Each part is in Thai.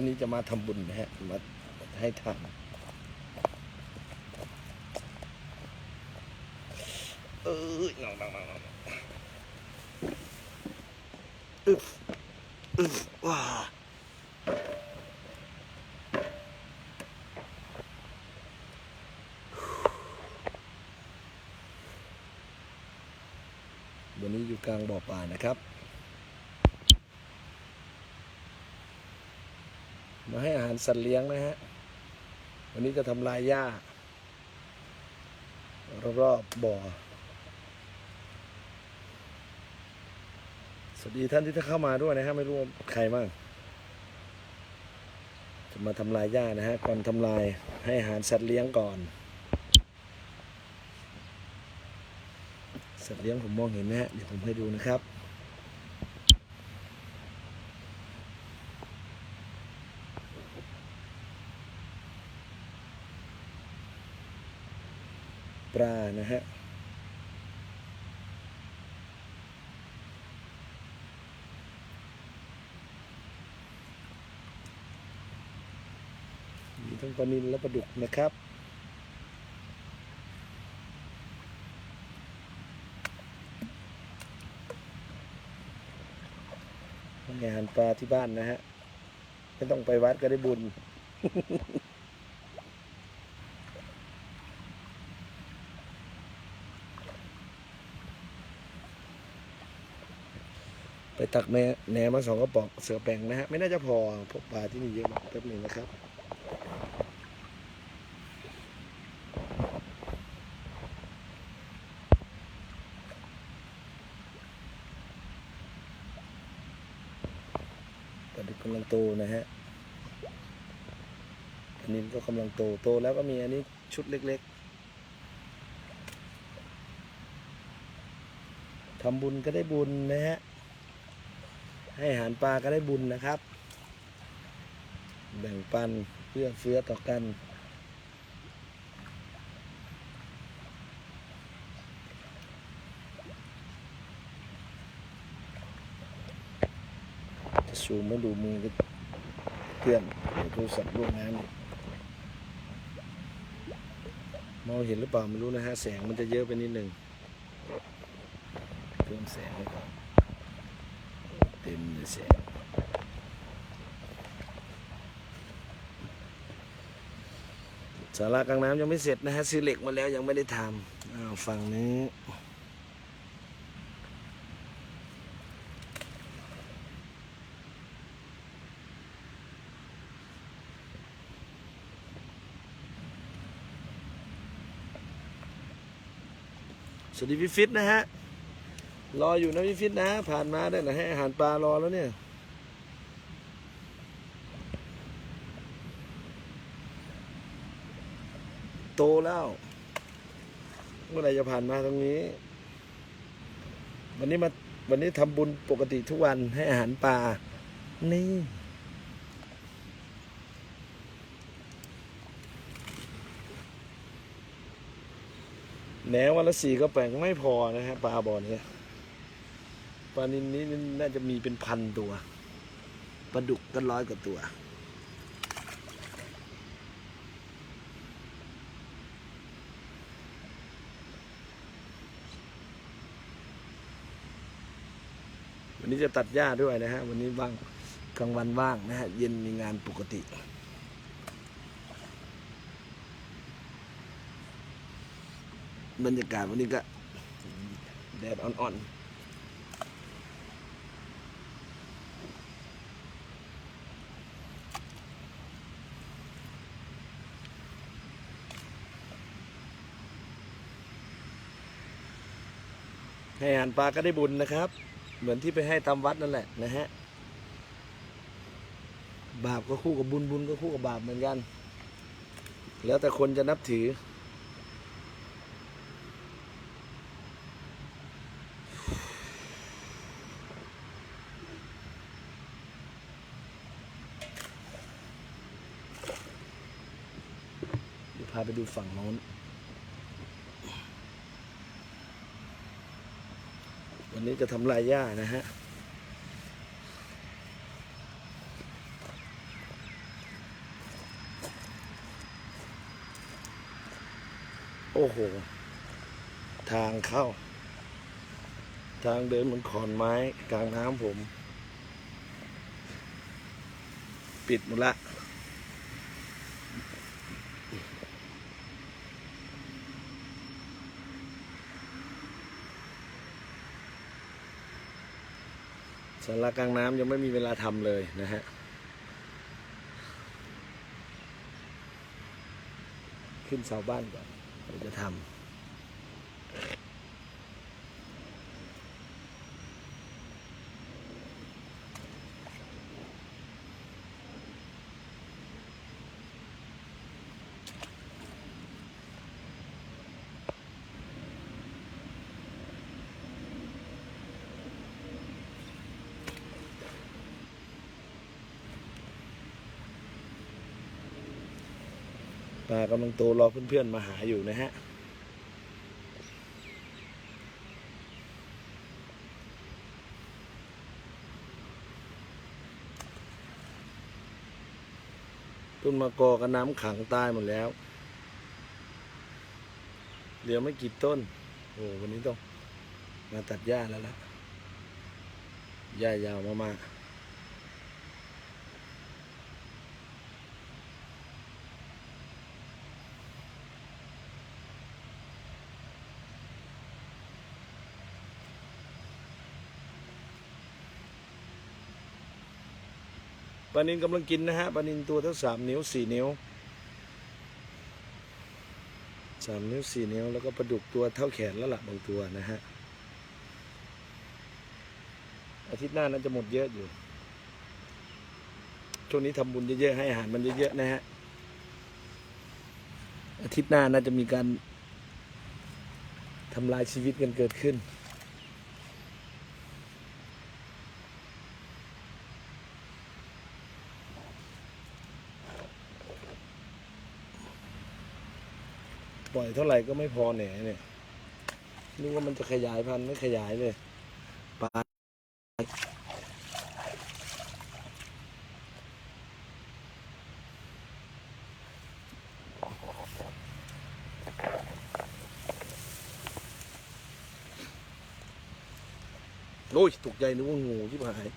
วันนี้จะมาทำบุญนะฮะ มาให้ทานเอ้ยนองนองนองนองอึบอึบว้าวันนี้อยู่กลางบ่อปลานะครับ มาให้อาหารสัตว์เลี้ยงนะฮะ วันนี้จะทำลายหญ้ารอบๆบ่อ สวัสดีท่านที่เข้ามาด้วยนะฮะ ไม่รู้ใครบ้าง จะมาทำลายหญ้านะฮะ ก่อนทำลายให้อาหารสัตว์เลี้ยงก่อน สัตว์เลี้ยงผมมองเห็นนะฮะ เดี๋ยวผมให้ดูนะครับ ปลานะฮะมีทั้งปลานิลและปลาดุกนะครับให้อาหารปลาที่บ้านนะฮะ ไม่ต้องไปวัดก็ได้บุญ ไปตักแหนแหนมาสองกระป๋องเสือแปลงนะฮะ ไม่น่าจะพอพวกปลาที่นี่เยอะมากแป๊บหนึ่งนะครับปลาดุกกำลังโตนะฮะอันนี้ก็กำลังโตโตแล้วก็มีอันนี้ชุดเล็กๆทำบุญก็ได้บุญนะฮะ ให้อาหารปลาก็ได้บุญนะครับ แบ่งปันเพื่อเฟื้อต่อกัน จะซูมม่ดูมือก็เพื่อนเดี๋ยวโทรศัพท์ร่วมงานมองเห็นหรือเปล่าไม่รู้นะฮะ แสงมันจะเยอะไปนิดหนึ่งเพิ่มแสงไว้ก่อน เต็มเลยแสารากลางน้ำยังไม่เสร็จนะฮะซื้อเหล็กมาแล้วยังไม่ได้ทำอ้าวฝั่งนี้สวัสดีพี่ฟิตนะฮะ รออยู่นะพี่ฟิตนะ ผ่านมาได้นะให้อาหารปลารอแล้วเนี่ย โตแล้ว เมื่อไรจะผ่านมาตรงนี้ วันนี้มาวันนี้ทำบุญปกติทุกวันให้อาหารปลา นี่ แหนวันละสี่ก็แปลงไม่พอนะฮะปลาบ่อนี้ ปลานินนี้น่าจะมีเป็นพันตัวปลาดุกก็ร้อยกว่าตัว วันนี้จะตัดหญ้าด้วยนะฮะ วันนี้ว่างกลางวันว่างนะฮะ เย็นมีงานปกติบรรยากาศวันนี้ก็แดดอ่อนๆ ให้อาหารปลาก็ได้บุญนะครับ เหมือนที่ไปให้ตามวัดนั่นแหละนะฮะ บาปก็คู่กับบุญบุญก็คู่กับบาปเหมือนกัน แล้วแต่คนจะนับถือดูพาไปดูฝั่งโน้นันนี้จะทำลายหญ้านะฮะโอ้โห ทางเข้า ทางเดินเหมือนขอนไม้กลางน้ำผม ปิดหมดละ สารากลางน้ำยังไม่มีเวลาทำเลยนะฮะขึ้นเสาบ้านก่อนเดี๋ยวจะทำ ปลากำลังโตรอเพื่อนๆมาหาอยู่นะฮะต้นมะกอกับน้ำขังตายหมดแล้ว เหลือไม่กี่ต้น โอ้วันนี้ต้องมาตัดหญ้าแล้วล่ะหญ้ายาวมากๆ ปลานินกำลังกินนะฮะปลานินตัวทั้งสามนิ้วสี่นิ้วสามนิ้วสี่นิ้ว แล้วก็ปลาดุกตัวเท่าแขนแล้วละบางตัวนะฮะ อาทิตย์หน้าน่าจะหมดเยอะอยู่ ช่วงนี้ทำบุญเยอะๆให้อาหารมันเยอะๆนะฮะ อาทิตย์หน้าน่าจะมีการทำลายชีวิตกันเกิดขึ้น ปล่อยเท่าไหร่ก็ไม่พอแหน่เนี่ยนึกว่ามันจะขยายพันธุ์ไม่ขยายเลยปลาโอ้ยตกใจนึกว่างูที่หาย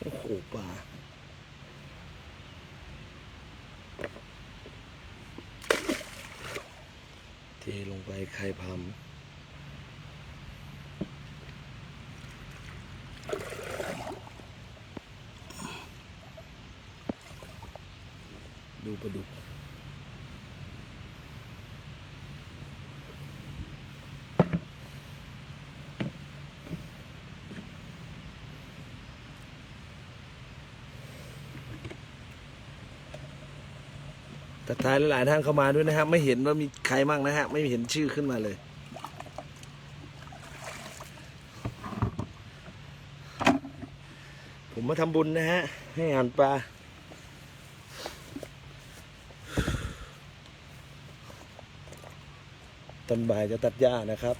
โอ้โหปลาเท ลงไปใครพัมปลาดุก ตัดท้ายหลายๆท่านเข้ามาด้วยนะครับ ไม่เห็นว่ามีใครบ้างนะฮะ ไม่เห็นชื่อขึ้นมาเลย ผมมาทำบุญนะฮะ ให้อาหารปลาตอนบ่ายจะตัดหญ้านะครับ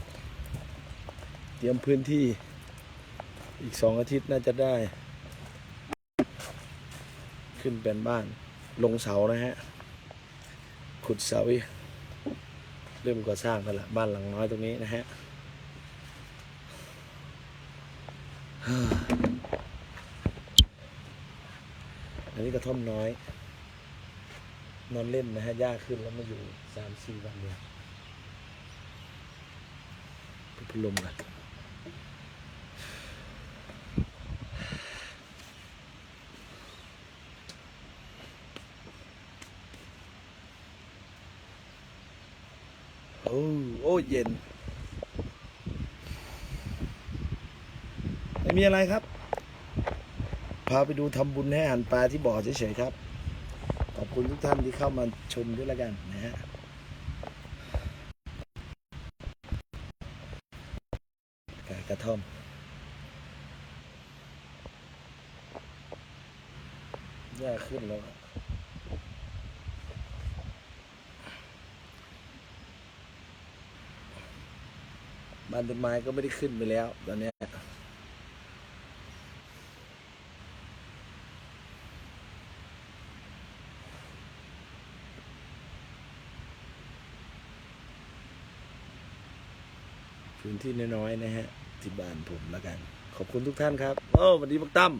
เตรียมพื้นที่อีกสองอาทิตย์น่าจะได้ ขึ้นเป็นบ้านลงเสานะฮะ ขุดเสาเริ่มก่อสร้างกันละบ้านหลังน้อยตรงนี้นะฮะอันนี้กระท่อมน้อย นอนเล่นนะฮะยากขึ้นแล้วมาอยู่สามสี่วันเนี่ยไปพัดลมกัน โอ้เย็น ไม่มีอะไรครับ พาไปดูทำบุญให้อาหารปลาที่บ่อเฉยๆครับ ขอบคุณทุกท่านที่เข้ามาชมด้วยแล้วกันนะฮะกากระท่อมหญ้าขึ้นแล้ว บ้านต้นไม้ก็ไม่ได้ขึ้นไปแล้ว ตอนนี้พื้นที่น้อยๆนะฮะ ที่บ้านผมแล้วกัน ขอบคุณทุกท่านครับ โอ้สวัสดีบักตั้ม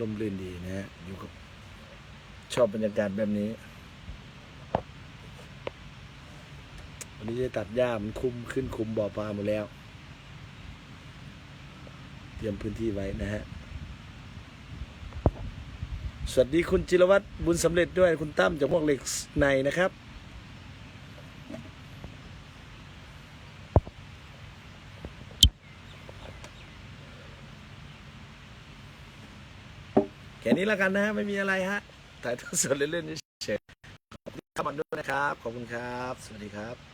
ลมรื่นดีนะฮะอยู่กับชอบบรรยากาศแบบนี้ี้จะตัดหญ้ามันคุมขึ้นคุมบ่อปลาหมดแล้ว เตรียมพื้นที่ไว้นะฮะ สวัสดีคุณจิรวัตรบุญสำเร็จด้วยคุณตั้มจากพวกเหล็กในนะครับแค่นี้แล้วกันนะฮะไม่มีอะไรฮะถ่ายทอดสดเล่นๆเฉยๆขอบคุณที่เข้ามาด้วยนะครับ ขอบคุณครับ สวัสดีครับ